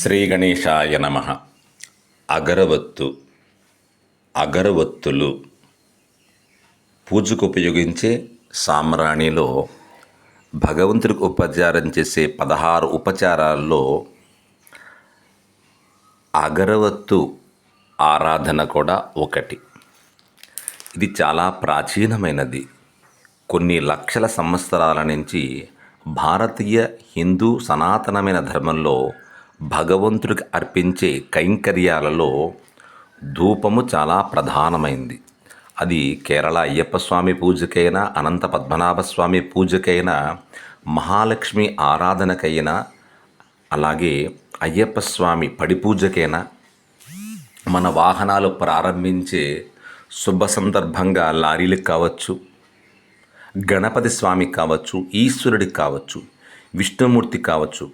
శ్రీ గణేశాయ నమ. అగరవత్తు అగరవత్తులు. పూజకు ఉపయోగించే సామ్రాణిలో భగవంతుడికి ఉపచారం చేసే పదహారు ఉపచారాల్లో అగరవత్తు ఆరాధన కూడా ఒకటి. ఇది చాలా ప్రాచీనమైనది. కొన్ని లక్షల సంవత్సరాల నుంచి భారతీయ హిందూ సనాతనమైన ధర్మంలో భగవంతుడికి అర్పించే కైంకర్యాలలో ధూపము చాలా ప్రధానమైంది. అది కేరళ అయ్యప్ప స్వామి పూజకైనా అనంత పద్మనాభ స్వామి పూజకైనా మహాలక్ష్మి ఆరాధనకైనా అలాగే అయ్యప్ప స్వామి పడి పూజకైనా మన వాహనాలు ప్రారంభించే శుభ సందర్భంగా లారీలకు కావచ్చు గణపతి స్వామికి కావచ్చు ఈశ్వరుడికి కావచ్చు విష్ణుమూర్తి కావచ్చు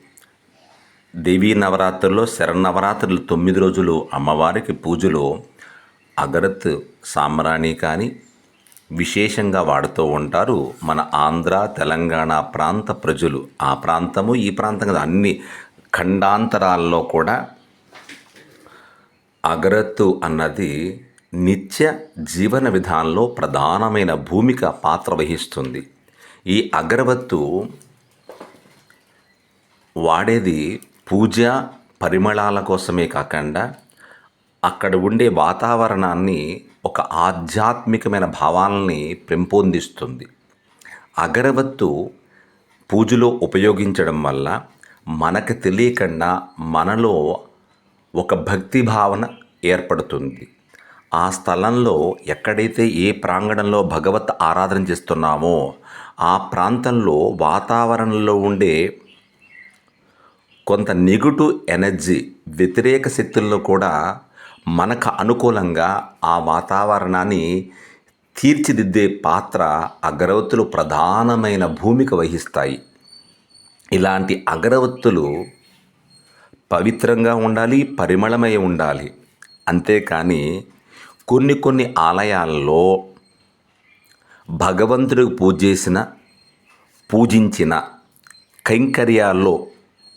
దేవీ నవరాత్రుల్లో శరన్నవరాత్రులు తొమ్మిది రోజులు అమ్మవారికి పూజలు అగరత్ సామ్రాణి కానీ విశేషంగా వాడుతూ ఉంటారు. మన ఆంధ్ర తెలంగాణ ప్రాంత ప్రజలు. ఆ ప్రాంతము ఈ ప్రాంతం కదా అన్ని ఖండాంతరాల్లో కూడా అగరత్తు అన్నది నిత్య జీవన విధానంలో ప్రధానమైన భూమిక పాత్ర వహిస్తుంది. ఈ అగరవత్తు వాడేది పూజ పరిమళాల కోసమే కాకుండా అక్కడ ఉండే వాతావరణాన్ని ఒక ఆధ్యాత్మికమైన భావాలని పెంపొందిస్తుంది. అగరవత్తు పూజలో ఉపయోగించడం వల్ల మనకు తెలియకుండా మనలో ఒక భక్తి భావన ఏర్పడుతుంది. ఆ స్థలంలో ఎక్కడైతే ఏ ప్రాంగణంలో భగవత్ ఆరాధన చేస్తున్నామో ఆ ప్రాంతంలో వాతావరణంలో ఉండే కొంత నెగిటివ్ ఎనర్జీ వ్యతిరేక శక్తుల్లో కూడా మనకు అనుకూలంగా ఆ వాతావరణాన్ని తీర్చిదిద్దే పాత్ర అగరవత్తులు ప్రధానమైన భూమిక వహిస్తాయి. ఇలాంటి అగరవత్తులు పవిత్రంగా ఉండాలి పరిమళమై ఉండాలి. అంతేకాని కొన్ని కొన్ని ఆలయాల్లో భగవంతుడికి పూజ చేసిన పూజించిన కైంకర్యాల్లో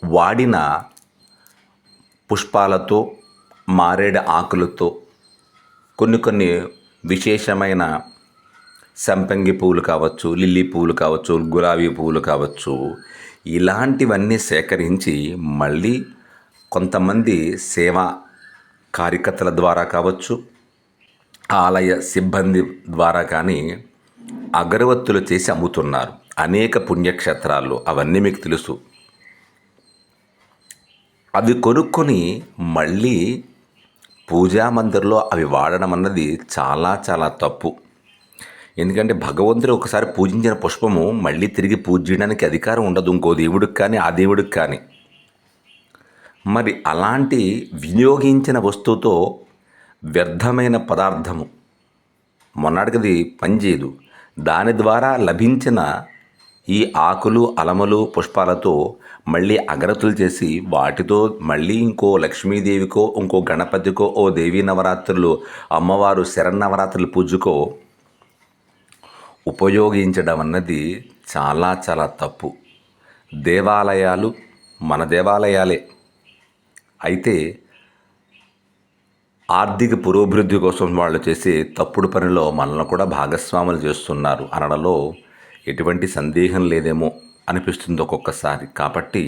వాడిన పుష్పాలతో మారేడు ఆకులతో కొన్ని కొన్ని విశేషమైన సంపంగి పువ్వులు కావచ్చు లిల్లీ పువ్వులు కావచ్చు గులాబీ పువ్వులు కావచ్చు ఇలాంటివన్నీ సేకరించి మళ్ళీ కొంతమంది సేవా కార్యకర్తల ద్వారా కావచ్చు ఆలయ సిబ్బంది ద్వారా కానీ అగరవత్తులు చేసి అమ్ముతున్నారు. అనేక పుణ్యక్షేత్రాలు అవన్నీ మీకు తెలుసు. అవి కొనుక్కొని మళ్ళీ పూజా మందిర్లో అవి వాడడం అన్నది చాలా చాలా తప్పు. ఎందుకంటే భగవంతుడు ఒకసారి పూజించిన పుష్పము మళ్ళీ తిరిగి పూజ చేయడానికి అధికారం ఉండదు ఇంకో దేవుడికి కానీ ఆ దేవుడికి కానీ. మరి అలాంటి వినియోగించిన వస్తువుతో వ్యర్థమైన పదార్థము మొన్నటికది పనిచేయదు దాని ద్వారా లభించిన ఈ ఆకులు అలమలు పుష్పాలతో మళ్ళీ అగరతులు చేసి వాటితో మళ్ళీ ఇంకో లక్ష్మీదేవికో ఇంకో గణపతికో ఓ దేవీ నవరాత్రులు అమ్మవారు శరన్నవరాత్రులు పూజకో ఉపయోగించడం అన్నది చాలా చాలా తప్పు. దేవాలయాలు మన దేవాలయాలే. అయితే ఆర్థిక పురోభివృద్ధి కోసం వాళ్ళు చేసే తప్పుడు పనిలో మనల్ని కూడా భాగస్వాములు చేస్తున్నారు అనడంలో ఎటువంటి సందేహం లేదేమో. అనిపిస్తుంది ఒక్కొక్కసారి. కాబట్టి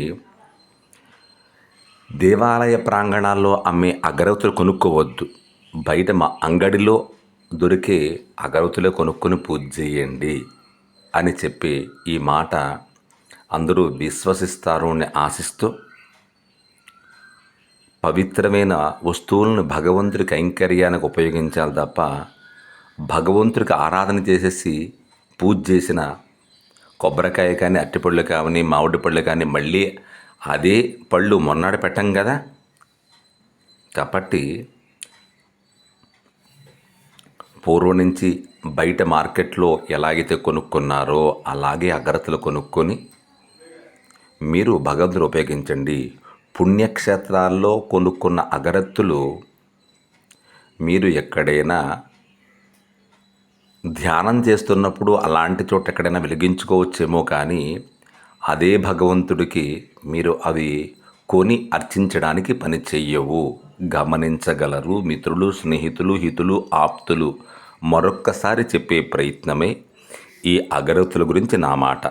దేవాలయ ప్రాంగణాల్లో అమ్మే అగరవతులు కొనుక్కోవద్దు. బయట మా అంగడిలో దొరికే అగరవతులే కొనుక్కొని పూజ చేయండి అని చెప్పి ఈ మాట అందరూ విశ్వసిస్తారు అని ఆశిస్తూ పవిత్రమైన వస్తువులను భగవంతుడి కైంకర్యానికి ఉపయోగించాలి తప్ప భగవంతుడికి ఆరాధన చేసేసి పూజ చేసిన కొబ్బరికాయ కానీ అరటిపళ్ళు కానీ మామిడి పళ్ళు కానీ మళ్ళీ అదే పళ్ళు మొన్నడ పెట్టం కదా. కాబట్టి పూర్వం నుంచి బయట మార్కెట్లో ఎలాగైతే కొనుక్కున్నారో అలాగే అగ్రతలు కొనుక్కొని మీరు భగవంతుడు ఉపయోగించండి. పుణ్యక్షేత్రాల్లో కొనుక్కున్న అగరత్తులు మీరు ఎక్కడైనా ధ్యానం చేస్తున్నప్పుడు అలాంటి చోట ఎక్కడైనా వెలిగించుకోవచ్చేమో కానీ అదే భగవంతుడికి మీరు అవి కొని అర్చించడానికి పని చెయ్యవు. గమనించగలరు మిత్రులు స్నేహితులు హితులు ఆప్తులు. మరొక్కసారి చెప్పే ప్రయత్నమే ఈ అగరత్తుల గురించి నా మాట.